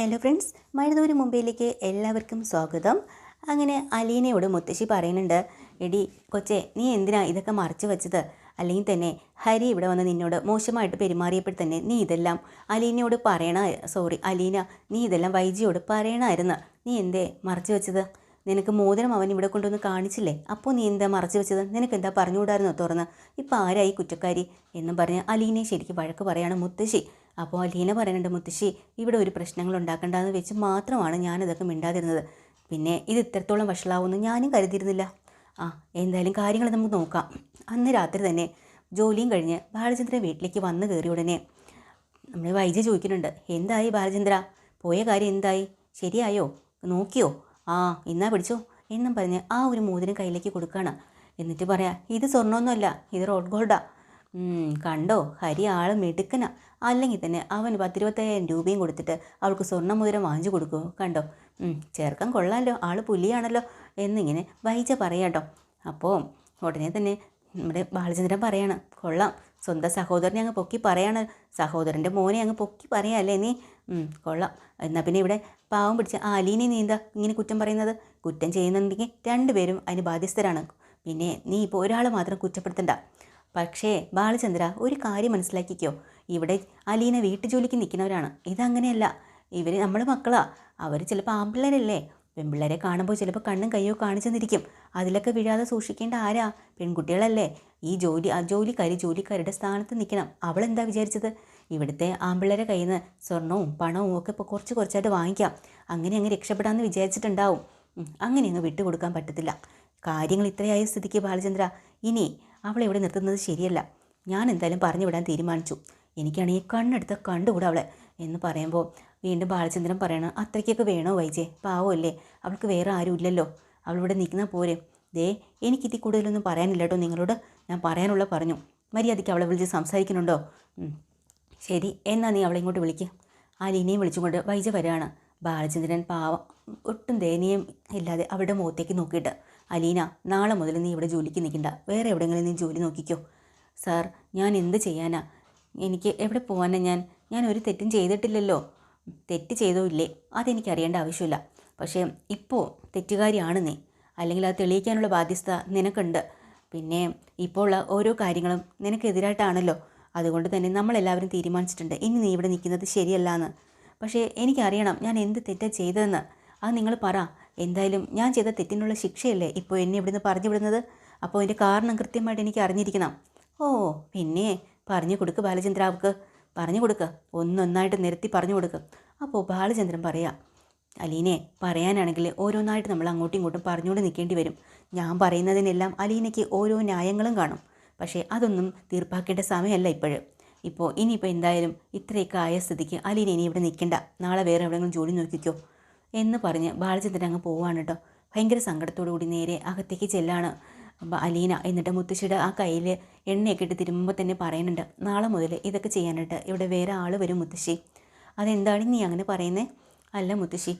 Hello friends മഴതൂര് മുംബൈയിലേക്ക് എല്ലാവർക്കും സ്വാഗതം. അങ്ങനെ അലീനയോട് മുത്തശ്ശി പറയുന്നുണ്ട് എടി കൊച്ചെ നീ എന്തിനാ ഇതൊക്കെ മറച്ചു വെച്ചത്? അല്ലെങ്കിൽ തന്നെ ഹരി ഇവിടെ വന്ന് നിന്നോട് മോശമായിട്ട് പെരുമാറിയപ്പോൾ തന്നെ നീ ഇതെല്ലാം അലീനയോട് പറയണ സോറി അലീന നീ ഇതെല്ലാം വൈജിയോട് പറയണമായിരുന്നു നീ എന്തേ മറച്ചു വെച്ചത്? നിനക്ക് മോതിരം അവൻ ഇവിടെ കൊണ്ടുവന്ന് കാണിച്ചില്ലേ? അപ്പോൾ നീ എന്താ മറച്ചു വെച്ചത്? നിനക്ക് എന്താ പറഞ്ഞുകൂടായിരുന്നോ തുറന്ന്? ഇപ്പം ആരായി കുറ്റക്കാരി? എന്നും പറഞ്ഞ് അലീനയെ ശരിക്കും വഴക്ക് പറയാണ് മുത്തശ്ശി. അപ്പോൾ അലീന പറയുന്നുണ്ട് മുത്തശ്ശി ഇവിടെ ഒരു പ്രശ്നങ്ങൾ ഉണ്ടാക്കേണ്ടതെന്ന് വെച്ച് മാത്രമാണ് ഞാനിതൊക്കെ മിണ്ടാതിരുന്നത്. പിന്നെ ഇത് ഇത്രത്തോളം വഷളാവുമെന്ന് ഞാനും കരുതിയിരുന്നില്ല. ആ എന്തായാലും കാര്യങ്ങൾ നമുക്ക് നോക്കാം. അന്ന് രാത്രി തന്നെ ജോലിയും കഴിഞ്ഞ് ബാലചന്ദ്ര വീട്ടിലേക്ക് വന്നു കയറിയ ഉടനെ നമ്മൾ വൈദ്യ ചോദിക്കുന്നുണ്ട് എന്തായി ബാലചന്ദ്ര? പോയ കാര്യം എന്തായി? ശരിയായോ? നോക്കിയോ? ആ ഇന്നാ പിടിച്ചോ? എന്നും പറഞ്ഞ് ആ ഒരു മോതിരം കയ്യിലേക്ക് കൊടുക്കുകയാണ് എന്നിട്ട് പറയാം ഇത് സ്വർണമൊന്നുമല്ല ഇത് റോഡ് ഗോൾഡാ. ഉം, കണ്ടോ? ഹരി ആൾ മിടുക്കന. അല്ലെങ്കിൽ തന്നെ അവൻ പത്തിരുപത്തയ്യായിരം രൂപയും കൊടുത്തിട്ട് അവൾക്ക് സ്വർണ മുതിരം വാങ്ങിച്ചു കൊടുക്കുമോ കണ്ടോ? ചേർക്കാൻ കൊള്ളാമല്ലോ ആൾ പുലിയാണല്ലോ എന്നിങ്ങനെ വൈജ പറയാട്ടോ അപ്പോൾ ഉടനെ തന്നെ നമ്മുടെ ബാലചന്ദ്രൻ പറയാണ് കൊള്ളാം. സ്വന്തം സഹോദരനെ അങ്ങ് പൊക്കി പറയാണ്. സഹോദരന്റെ മോനെ അങ്ങ് പൊക്കി പറയാമല്ലേ നീ? കൊള്ളാം. എന്നാൽ പിന്നെ ഇവിടെ പാവം പിടിച്ച ആലീനെ നീ എന്താ ഇങ്ങനെ കുറ്റം പറയുന്നത്? കുറ്റം ചെയ്യുന്നുണ്ടെങ്കിൽ രണ്ടുപേരും അതിന് ബാധ്യസ്ഥരാണ്. പിന്നെ നീ ഇപ്പോൾ ഒരാൾ മാത്രം കുറ്റപ്പെടുത്തണ്ട. പക്ഷേ ബാലചന്ദ്ര ഒരു കാര്യം മനസ്സിലാക്കിക്കോ. ഇവിടെ അലീന വീട്ടുജോലിക്ക് നിൽക്കുന്നവരാണ്. ഇതങ്ങനെയല്ല. ഇവർ നമ്മുടെ മക്കളാ. അവർ ചിലപ്പോൾ ആമ്പിള്ളേരല്ലേ. പെൺപിള്ളേരെ കാണുമ്പോൾ ചിലപ്പോൾ കണ്ണും കയ്യോ കാണിച്ചെന്നിരിക്കും. അതിലൊക്കെ വീഴാതെ സൂക്ഷിക്കേണ്ട ആരാ? പെൺകുട്ടികളല്ലേ. ഈ ജോലി ആ ജോലിക്കാരി ജോലിക്കാരുടെ സ്ഥാനത്ത് നിൽക്കണം. അവളെന്താ വിചാരിച്ചത്? ഇവിടുത്തെ ആമ്പിള്ളേരെ കയ്യിൽ നിന്ന് സ്വർണവും പണവും ഒക്കെ ഇപ്പോൾ കുറച്ച് കുറച്ചായിട്ട് വാങ്ങിക്കാം. അങ്ങനെ അങ്ങ് രക്ഷപ്പെടാമെന്ന് വിചാരിച്ചിട്ടുണ്ടാവും. അങ്ങനെ അങ്ങ് വിട്ടുകൊടുക്കാൻ പറ്റത്തില്ല. കാര്യങ്ങൾ ഇത്രയായ സ്ഥിതിക്ക് ബാലചന്ദ്ര. ഇനി അവളെ ഇവിടെ നിർത്തുന്നത് ശരിയല്ല. ഞാൻ എന്തായാലും പറഞ്ഞു വിടാൻ തീരുമാനിച്ചു. എനിക്കാണെങ്കിൽ കണ്ണെടുത്ത കണ്ടുകൂടാ അവളെ എന്ന് പറയുമ്പോൾ വീണ്ടും ബാലചന്ദ്രൻ പറയണം അത്രയ്ക്കൊക്കെ വേണോ വൈജേ? പാവമല്ലേ? അവൾക്ക് വേറെ ആരും ഇല്ലല്ലോ. അവളിവിടെ നിൽക്കുന്ന പോരെ. ദേ എനിക്കിതി കൂടുതലൊന്നും പറയാനില്ല കേട്ടോ നിങ്ങളോട്. ഞാൻ പറയാനുള്ള പറഞ്ഞു. മര്യാദയ്ക്ക് അവളെ വിളിച്ച് സംസാരിക്കുന്നുണ്ടോ? ശരി എന്നാ നീ അവളെ ഇങ്ങോട്ട് വിളിക്കുക ആ ലീനയും വിളിച്ചുകൊണ്ട് വൈജ വരികയാണ്. ബാലചന്ദ്രൻ പാവം ഒട്ടും ദയനീയം ഇല്ലാതെ അവരുടെ മുഖത്തേക്ക് നോക്കിയിട്ട്. അലീന നാളെ മുതൽ നീ ഇവിടെ ജോലിക്ക് നിൽക്കണ്ട. വേറെ എവിടെയെങ്കിലും നീ ജോലി നോക്കിക്കോ. സാർ ഞാൻ എന്ത് ചെയ്യാനാ? എനിക്ക് എവിടെ പോകാനാ ഞാൻ? ഞാൻ ഒരു തെറ്റും ചെയ്തിട്ടില്ലല്ലോ. തെറ്റ് ചെയ്തോ ഇല്ലേ? അതെനിക്ക് അറിയേണ്ട ആവശ്യമില്ല. പക്ഷേ ഇപ്പോൾ തെറ്റുകാരിയാണ് നീ. അല്ലെങ്കിൽ അത് തെളിയിക്കാനുള്ള ബാധ്യസ്ഥ നിനക്കുണ്ട്. പിന്നെ ഇപ്പോൾ ഉള്ള ഓരോ കാര്യങ്ങളും നിനക്കെതിരായിട്ടാണല്ലോ അതുകൊണ്ട് തന്നെ നമ്മളെല്ലാവരും തീരുമാനിച്ചിട്ടുണ്ട്. ഇനി നീ ഇവിടെ നിൽക്കുന്നത് ശരിയല്ല എന്ന് പക്ഷേ എനിക്കറിയണം ഞാൻ എന്ത് തെറ്റാണ് ചെയ്തതെന്ന്. അത് നിങ്ങൾ പറ. എന്തായാലും ഞാൻ ചെയ്ത തെറ്റിനുള്ള ശിക്ഷയല്ലേ ഇപ്പോൾ എന്നെ ഇവിടുന്ന് പറഞ്ഞു വിടുന്നത്? അപ്പോൾ അതിന്റെ കാരണം കൃത്യമായിട്ട് എനിക്ക് അറിഞ്ഞിരിക്കണം. ഓ പിന്നെ പറഞ്ഞു കൊടുക്ക് ബാലചന്ദ്രാവ്ക്ക്. പറഞ്ഞു കൊടുക്ക്. ഒന്നൊന്നായിട്ട് നിരത്തി പറഞ്ഞു കൊടുക്ക്. അപ്പോൾ ബാലചന്ദ്രൻ പറയാം അലീനെ പറയാനാണെങ്കിൽ ഓരോന്നായിട്ട് നമ്മൾ അങ്ങോട്ടും ഇങ്ങോട്ടും പറഞ്ഞുകൊണ്ട് നിൽക്കേണ്ടി വരും. ഞാൻ പറയുന്നതിനെല്ലാം അലീനയ്ക്ക് ഓരോ ന്യായങ്ങളും കാണും. പക്ഷേ അതൊന്നും തീർപ്പാക്കേണ്ട സമയമല്ല ഇപ്പോഴും. ഇപ്പോൾ ഇനിയിപ്പോൾ എന്തായാലും ഇത്രയൊക്കെ ആയ സ്ഥിതിക്ക് അലീന ഇനി ഇവിടെ നിൽക്കണ്ട. നാളെ വേറെ എവിടെയെങ്കിലും ജോലി നോക്കിക്കോ. എന്ന് പറഞ്ഞ് ബാലചന്ദ്രൻ അങ്ങ് പോവാണ് കേട്ടോ. ഭയങ്കര സങ്കടത്തോടു കൂടി നേരെ അകത്തേക്ക് ചെല്ലാണ് അലീന. എന്നിട്ട് മുത്തശ്ശിയുടെ ആ കയ്യിൽ എണ്ണയൊക്കെ ഇട്ട് തിരുമ്പുമ്പോൾ തന്നെ പറയുന്നുണ്ട് നാളെ മുതൽ ഇതൊക്കെ ചെയ്യാനായിട്ട് ഇവിടെ വേറെ ആൾ വരും മുത്തശ്ശി. അതെന്താണ് നീ അങ്ങനെ പറയുന്നത് അല്ല മുത്തശ്ശി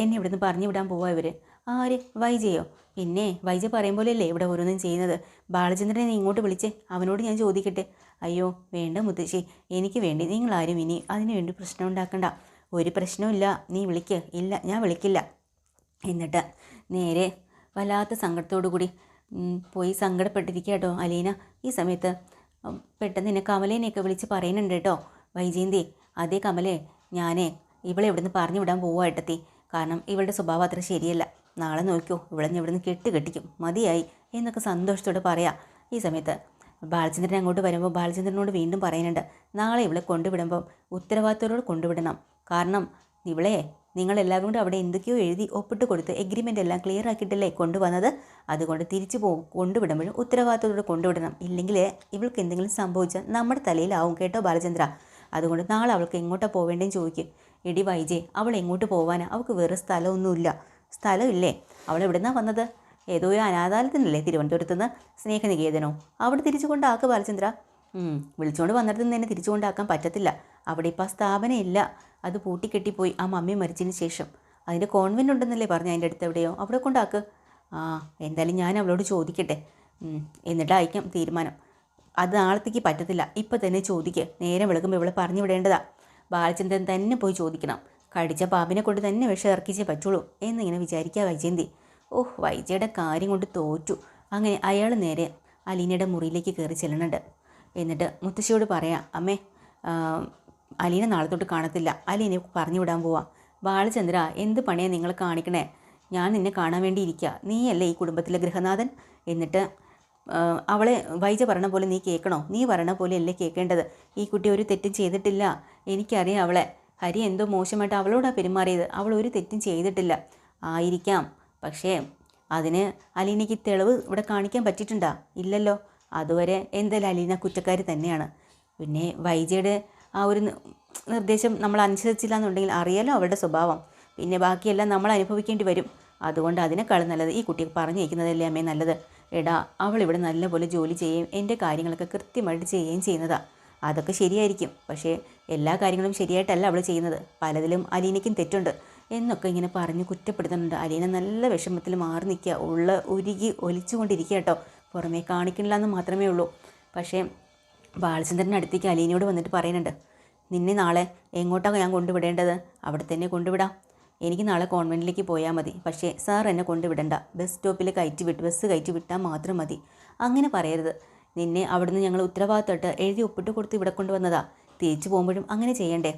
എന്നെ ഇവിടുന്ന് പറഞ്ഞു വിടാൻ പോവാ ഇവർ ആര്? വൈജയോ? പിന്നെ വൈജ പറയും പോലെയല്ലേ ഇവിടെ ഓരോന്നും ചെയ്യുന്നത്. ബാലചന്ദ്രനെ ഇങ്ങോട്ട് വിളിച്ച് അവനോട് ഞാൻ ചോദിക്കട്ടെ. അയ്യോ വേണ്ട മുത്തശ്ശി എനിക്ക് വേണ്ടി നിങ്ങളാരും ഇനി അതിനു വേണ്ടി പ്രശ്നം ഉണ്ടാക്കണ്ട. ഒരു പ്രശ്നവുമില്ല. നീ വിളിക്ക്. ഇല്ല ഞാൻ വിളിക്കില്ല. എന്നിട്ട് നേരെ വല്ലാത്ത സങ്കടത്തോടു കൂടി പോയി സങ്കടപ്പെട്ടിരിക്കുക കേട്ടോ അലീന. ഈ സമയത്ത് പെട്ടെന്ന് എന്നെ കമലേനെയൊക്കെ വിളിച്ച് പറയുന്നുണ്ട് കേട്ടോ. വൈജയന്തി അതേ കമലേ ഞാനേ ഇവളെ ഇവിടുന്ന് പറഞ്ഞു വിടാൻ പോവാട്ടത്തി കാരണം ഇവളുടെ സ്വഭാവം അത്ര ശരിയല്ല. നാളെ നോക്കിയോ ഇവളെ ഇവിടുന്ന് കെട്ട് കെട്ടിക്കും മതിയായി എന്നൊക്കെ സന്തോഷത്തോടെ പറയാം. ഈ സമയത്ത് ബാലചന്ദ്രൻ അങ്ങോട്ട് വരുമ്പോൾ ബാലചന്ദ്രനോട് വീണ്ടും പറയുന്നുണ്ട് നാളെ ഇവളെ കൊണ്ടുവിടുമ്പോൾ ഉത്തരവാദിത്തത്തോട് കൊണ്ടുവിടണം. കാരണം ഇവളെ നിങ്ങളെല്ലാവരും കൂടെ അവിടെ എന്തൊക്കെയോ എഴുതി ഒപ്പിട്ട് കൊടുത്ത് എഗ്രിമെന്റ് എല്ലാം ക്ലിയർ ആക്കിയിട്ടല്ലേ കൊണ്ടുവന്നത്? അതുകൊണ്ട് തിരിച്ചു പോ കൊണ്ടുവിടുമ്പോഴും ഉത്തരവാദിത്തത്തോടെ കൊണ്ടുവിടണം. ഇല്ലെങ്കിൽ ഇവൾക്ക് എന്തെങ്കിലും സംഭവിച്ചാൽ നമ്മുടെ തലയിലാവും കേട്ടോ ബാലചന്ദ്ര. അതുകൊണ്ട് നാളെ അവൾക്ക് എങ്ങോട്ടാണ് പോവേണ്ടതെന്ന് ചോദിക്കും. ഇടി വൈജെ അവൾ എങ്ങോട്ട് പോവാനാ? അവൾക്ക് വേറെ സ്ഥലമൊന്നുമില്ല. സ്ഥലമില്ലേ? അവൾ എവിടുന്നാണ് വന്നത്? ഏതോ ഒരു അനാഥാലയത്തിനല്ലേ തിരുവനന്തപുരത്ത് നിന്ന്? സ്നേഹനികേതനോ? അവിടെ തിരിച്ചു കൊണ്ടാക്കുക ബാലചന്ദ്ര വിളിച്ചുകൊണ്ട് വന്നിടത്ത് നിന്ന് തന്നെ തിരിച്ചു കൊണ്ടാക്കാൻ പറ്റത്തില്ല. അവിടെ ഇപ്പോൾ ആ സ്ഥാപനം ഇല്ല. അത് പൂട്ടിക്കെട്ടിപ്പോയി ആ മമ്മി മരിച്ചതിന് ശേഷം. അതിന്റെ കോൺവെന്റ് ഉണ്ടെന്നല്ലേ പറഞ്ഞു? അതിന്റെ അടുത്ത് എവിടെയോ. അവിടെ കൊണ്ടാക്ക്. ആ എന്തായാലും ഞാൻ അവളോട് ചോദിക്കട്ടെ. എന്നിട്ട് അയക്കാം തീരുമാനം. അത് നാളത്തേക്ക് പറ്റത്തില്ല. ഇപ്പം തന്നെ ചോദിക്ക്. നേരം വിളക്കുമ്പോൾ ഇവളെ പറഞ്ഞു വിടേണ്ടതാ. ബാലചന്ദ്രൻ തന്നെ പോയി ചോദിക്കണം. കടിച്ച പാമ്പിനെ കൊണ്ട് തന്നെ വിഷം ഇറക്കിച്ചേ പറ്റുള്ളൂ എന്നിങ്ങനെ വിചാരിക്കുക വൈജയന്തി. ഓഹ് വൈജയുടെ കാര്യം കൊണ്ട് തോറ്റു. അങ്ങനെ അയാൾ നേരെ അലീനയുടെ മുറിയിലേക്ക് കയറി ചെല്ലുന്നുണ്ട് എന്നിട്ട് മുത്തശ്ശിയോട് പറയാം അമ്മേ അലീന നാളെ തൊട്ട് കാണത്തില്ല. അലീനെ പറഞ്ഞു വിടാൻ പോവാം. ബാലചന്ദ്ര എന്ത് പണിയാ നിങ്ങൾ കാണിക്കണേ? ഞാൻ നിന്നെ കാണാൻ വേണ്ടി ഇരിക്കുക നീയല്ലേ ഈ കുടുംബത്തിലെ ഗൃഹനാഥൻ? എന്നിട്ട് അവളെ വൈജ പറഞ്ഞ പോലെ നീ കേൾക്കണോ നീ പറയണ പോലെ അല്ലേ കേൾക്കേണ്ടത് ഈ കുട്ടി ഒരു തെറ്റും ചെയ്തിട്ടില്ല. എനിക്കറിയാം അവളെ. ഹരി എന്തോ മോശമായിട്ട് അവളോടാണ് പെരുമാറിയത്. അവൾ ഒരു തെറ്റും ചെയ്തിട്ടില്ല. ആയിരിക്കാം. പക്ഷേ അതിന് അലീനയ്ക്ക് തെളിവ് ഇവിടെ കാണിക്കാൻ പറ്റിയിട്ടുണ്ടോ? ഇല്ലല്ലോ. അതുവരെ എന്തായാലും അലീന കുറ്റക്കാരി തന്നെയാണ്. പിന്നെ വൈജയുടെ ആ ഒരു നിർദ്ദേശം നമ്മൾ അനുസരിച്ചില്ല എന്നുണ്ടെങ്കിൽ അറിയാലോ അവരുടെ സ്വഭാവം. പിന്നെ ബാക്കിയെല്ലാം നമ്മൾ അനുഭവിക്കേണ്ടി വരും. അതുകൊണ്ട് അതിനേക്കാളും നല്ലത് ഈ കുട്ടിയെ പറഞ്ഞയക്കുന്നതല്ലേ അമ്മേ നല്ലത്? എടാ അവൾ ഇവിടെ നല്ലപോലെ ജോലി ചെയ്യുകയും എന്റെ കാര്യങ്ങളൊക്കെ കൃത്യമായിട്ട് ചെയ്യുകയും ചെയ്യുന്നതാണ് അതൊക്കെ ശരിയായിരിക്കും. പക്ഷേ എല്ലാ കാര്യങ്ങളും ശരിയായിട്ടല്ല അവൾ ചെയ്യുന്നത്. പലതിലും അലീനയ്ക്കും തെറ്റുണ്ട്. എന്നൊക്കെ ഇങ്ങനെ പറഞ്ഞ് കുറ്റപ്പെടുത്തുന്നുണ്ട്. അലീന നല്ല വിഷമത്തിൽ മാറി നിൽക്കുക. ഉള്ള ഉരുകി ഒലിച്ചുകൊണ്ടിരിക്കുക കേട്ടോ. പുറമേ കാണിക്കണില്ല എന്ന് മാത്രമേ ഉള്ളൂ. പക്ഷേ ബാലചന്ദ്രന്റെ അടുത്തേക്ക് അലീനയോട് വന്നിട്ട് പറയുന്നുണ്ട് നിന്നെ നാളെ എങ്ങോട്ടാണ് ഞാൻ കൊണ്ടുവിടേണ്ടത്? അവിടെ തന്നെ കൊണ്ടുവിടാം. എനിക്ക് നാളെ കോൺവെന്റിലേക്ക് പോയാൽ മതി. പക്ഷേ സാർ എന്നെ കൊണ്ടുവിടണ്ട. ബസ് സ്റ്റോപ്പിൽ കയറ്റി വിട്ട് ബസ് കയറ്റി വിട്ടാൽ മാത്രം മതി. അങ്ങനെ പറയരുത്. നിന്നെ അവിടുന്ന് ഞങ്ങൾ ഉത്തരവാദിത്തമായിട്ട് എഴുതി ഒപ്പിട്ട് കൊടുത്ത് ഇവിടെ കൊണ്ടുവന്നതാ. തിരിച്ചു പോകുമ്പോഴും അങ്ങനെ ചെയ്യണ്ടേ?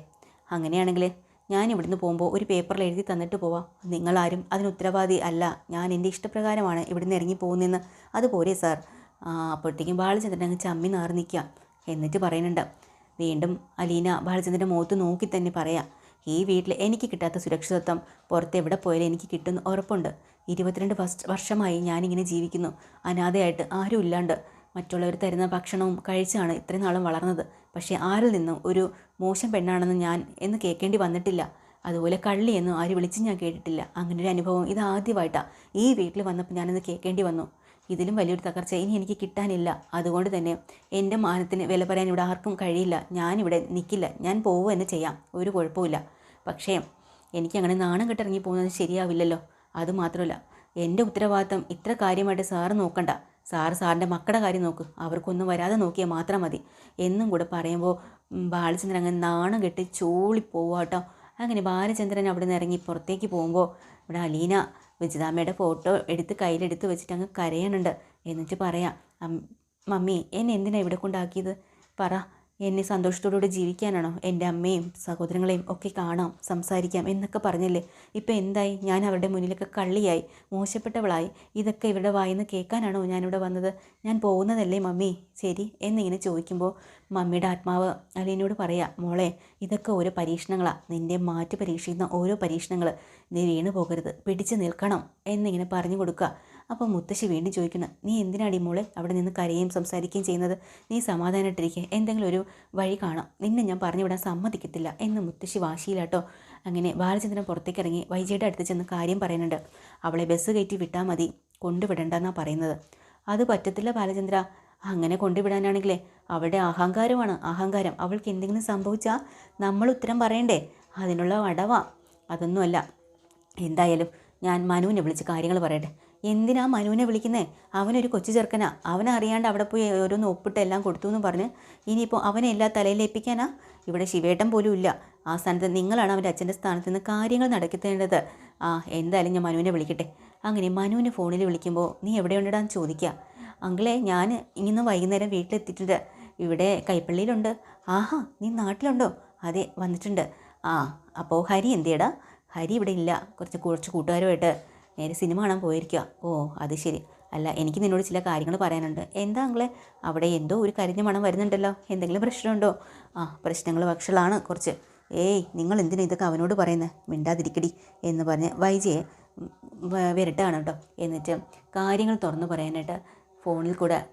അങ്ങനെയാണെങ്കിൽ ഞാൻ ഇവിടുന്ന് പോകുമ്പോൾ ഒരു പേപ്പറിൽ എഴുതി തന്നിട്ട് പോവാം. നിങ്ങളാരും അതിന് ഉത്തരവാദി അല്ല. ഞാൻ എന്റെ ഇഷ്ടപ്രകാരമാണ് ഇവിടുന്ന് ഇറങ്ങി പോകുന്നതെന്ന്. അതുപോലെ സാർ. അപ്പോഴത്തേക്കും ബാലചന്ദ്രൻ അങ്ങ് ചമ്മി നാറി നിൽക്കുക. എന്നിട്ട് പറയുന്നുണ്ട്. വീണ്ടും അലീന ബാലചന്ദ്രന്റെ മുഖത്ത് നോക്കി തന്നെ പറയാം ഈ വീട്ടിൽ എനിക്ക് കിട്ടാത്ത സുരക്ഷിതത്വം പുറത്ത് എവിടെ പോയാലും എനിക്ക് കിട്ടുന്ന ഉറപ്പുണ്ട്. ഇരുപത്തിരണ്ട് വർഷ വർഷമായി ഞാനിങ്ങനെ ജീവിക്കുന്നു. അനാഥയായിട്ട് ആരും ഇല്ലാണ്ട്. മറ്റുള്ളവർ തരുന്ന ഭക്ഷണവും കഴിച്ചാണ് ഇത്രയും നാളും വളർന്നത്. പക്ഷേ ആരിൽ നിന്നും ഒരു മോശം പെണ്ണാണെന്ന് ഞാൻ എന്ന് കേൾക്കേണ്ടി വന്നിട്ടില്ല. അതുപോലെ കള്ളി എന്നും ആരും വിളിച്ച് ഞാൻ കേട്ടിട്ടില്ല. അങ്ങനെ ഒരു അനുഭവം ഇത് ആദ്യമായിട്ടാണ് ഈ വീട്ടിൽ വന്നപ്പോൾ ഞാനിന്ന് കേൾക്കേണ്ടി വന്നു. ഇതിലും വലിയൊരു തകർച്ച ഇനി എനിക്ക് കിട്ടാനില്ല. അതുകൊണ്ട് തന്നെ എന്റെ മാനത്തിന് വില പറയാൻ ഇവിടെ ആർക്കും കഴിയില്ല. ഞാനിവിടെ നിൽക്കില്ല ഞാൻ പോവുക തന്നെ ചെയ്യാം. ഒരു കുഴപ്പമില്ല പക്ഷേ എനിക്കങ്ങനെ നാണം കെട്ടിറങ്ങി പോകുന്നത് ശരിയാവില്ലല്ലോ. അതുമാത്രമല്ല എന്റെ ഉത്തരവാദിത്തം ഇത്ര കാര്യമായിട്ട് സാറ് നോക്കണ്ട. സാറ് സാറിന്റെ മക്കളുടെ കാര്യം നോക്ക്. അവർക്കൊന്നും വരാതെ നോക്കിയാൽ മാത്രം മതി. എന്നും കൂടെ പറയുമ്പോൾ ബാലചന്ദ്രൻ അങ്ങനെ നാണം കെട്ടി ചൂളിപ്പോവാട്ടോ. അങ്ങനെ ബാലചന്ദ്രൻ അവിടെ നിന്ന് ഇറങ്ങി പുറത്തേക്ക് പോകുമ്പോൾ ഇവിടെ അലീന വിജിതാമ്മയുടെ ഫോട്ടോ എടുത്ത് കയ്യിലെടുത്ത് വെച്ചിട്ട് അങ്ങ് കരയണുണ്ട് എന്നിട്ട് പറയാം മമ്മി എന്നെ എന്തിനാണ് ഇവിടെ കൊണ്ടാക്കിയത്? പറ എന്നെ സന്തോഷത്തോടുകൂടി ജീവിക്കാനാണോ? എന്റെ അമ്മയും സഹോദരങ്ങളെയും ഒക്കെ കാണാം സംസാരിക്കാം എന്നൊക്കെ പറഞ്ഞില്ലേ? ഇപ്പം എന്തായി? ഞാൻ അവരുടെ മുന്നിലൊക്കെ കള്ളിയായി മോശപ്പെട്ടവളായി. ഇതൊക്കെ ഇവിടെ വായിന്ന് കേൾക്കാനാണോ ഞാനിവിടെ വന്നത്? ഞാൻ പോകുന്നതല്ലേ മമ്മി? ശരി എന്നിങ്ങനെ ചോദിക്കുമ്പോൾ മമ്മിയുടെ ആത്മാവ് അലീനോട് പറയാം മോളെ ഇതൊക്കെ ഓരോ പരീക്ഷണങ്ങളാണ് നിന്റെ മാറ്റി പരീക്ഷിക്കുന്ന ഓരോ പരീക്ഷണങ്ങൾ നീ വീണു പോകരുത് പിടിച്ചു നിൽക്കണം. എന്നിങ്ങനെ പറഞ്ഞു കൊടുക്കുക. അപ്പോൾ മുത്തശ്ശി വീണ്ടും ചോദിക്കുന്നു നീ എന്തിനാടി മോളെ അവിടെ നിന്ന് കരയുകയും സംസാരിക്കുകയും ചെയ്യുന്നത്? നീ സമാധാനമായിട്ടിരിക്കുക എന്തെങ്കിലും ഒരു വഴി കാണാം. നിന്നെ ഞാൻ പറഞ്ഞു വിടാൻ സമ്മതിക്കത്തില്ല. എന്ന് മുത്തശ്ശി വാശിയിലാട്ടോ അങ്ങനെ ബാലചന്ദ്രൻ പുറത്തേക്ക് ഇറങ്ങി വൈജയുടെ അടുത്ത് ചെന്ന് കാര്യം പറയുന്നുണ്ട്. അവളെ ബസ് കയറ്റി വിട്ടാൽ മതി കൊണ്ടുവിടണ്ടെന്നാണ് പറയുന്നത്. അത് പറ്റത്തില്ല ബാലചന്ദ്ര അങ്ങനെ കൊണ്ടുവിടാനാണെങ്കിലേ അവളുടെ അഹങ്കാരമാണ് അഹങ്കാരം. അവൾക്ക് എന്തെങ്കിലും സംഭവിച്ചാൽ നമ്മൾ ഉത്തരം പറയണ്ടേ? അതിനുള്ള അടവാ. അതൊന്നുമല്ല എന്തായാലും ഞാൻ മനുവിനെ വിളിച്ച് കാര്യങ്ങൾ പറയട്ടെ. എന്തിനാ മനുവിനെ വിളിക്കുന്നത് അവനൊരു കൊച്ചു ചെറുക്കനാ. അവനെ അറിയാണ്ട് അവിടെ പോയി ഓരോന്ന് ഒപ്പിട്ട് എല്ലാം കൊടുത്തു എന്ന് പറഞ്ഞ് ഇനിയിപ്പോൾ അവനെ എല്ലാ തലയിൽ തലയിലേൽപ്പിക്കാനാ ഇവിടെ ശിവേട്ടൻ പോലും ഇല്ല. ആ സ്ഥാനത്ത് നിങ്ങളാണ് അവന്റെ അച്ഛന്റെ സ്ഥാനത്ത് നിന്ന് കാര്യങ്ങൾ നടക്കേണ്ടത്. ആ എന്തായാലും ഞാൻ മനുവിനെ വിളിക്കട്ടെ. അങ്ങനെ മനുവിനെ ഫോണിൽ വിളിക്കുമ്പോൾ നീ എവിടെയുണ്ടെടാന്ന് ചോദിക്കുക അങ്കിളെ ഞാൻ ഇന്ന് വൈകുന്നേരം വീട്ടിലെത്തിയിട്ടുണ്ട്. ഇവിടെ കൈപ്പള്ളിയിലുണ്ട്. ആഹാ നീ നാട്ടിലുണ്ടോ? അതെ വന്നിട്ടുണ്ട്. ആ അപ്പോൾ ഹരി എന്തിയടാ? ഹരി ഇവിടെ ഇല്ല. കുറച്ച് കുറച്ച് കൂട്ടുകാരുമായിട്ട് നേരെ സിനിമ കാണാൻ പോയിരിക്കുക ഓ അത് ശരി. അല്ല എനിക്ക് നിന്നോട് ചില കാര്യങ്ങൾ പറയാനുണ്ട്. എന്താ അങ്ങളെ അവിടെ എന്തോ ഒരു കരിഞ്ഞ മണം വരുന്നുണ്ടല്ലോ. എന്തെങ്കിലും പ്രശ്നമുണ്ടോ? ആ പ്രശ്നങ്ങൾ വഷളാണ് കുറച്ച്. ഏയ് നിങ്ങൾ എന്തിനാ ഇതൊക്കെ അവനോട് പറയുന്നത് മിണ്ടാതിരിക്കടി എന്ന് പറഞ്ഞ് വൈജയെ വരട്ടാണ് കേട്ടോ. എന്നിട്ട് കാര്യങ്ങൾ തുറന്നു പറയാനായിട്ട് ഫോണിൽ കൂടെ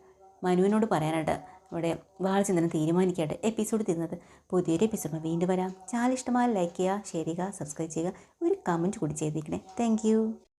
മനുവിനോട് പറയാനായിട്ട് ഇവിടെ വാഴചന്ദ്രൻ തീരുമാനിക്കട്ടെ എപ്പിസോഡ് തീർന്നത്. പുതിയൊരു എപ്പിസോഡ് വീണ്ടും വരാം. ചാനൽ ഇഷ്ടമായ ലൈക്ക് ചെയ്യുക ഷെയർ ചെയ്യുക സബ്സ്ക്രൈബ് ചെയ്യുക. ഒരു കമന്റ് കൂടി ചെയ്തേക്കണേ. താങ്ക്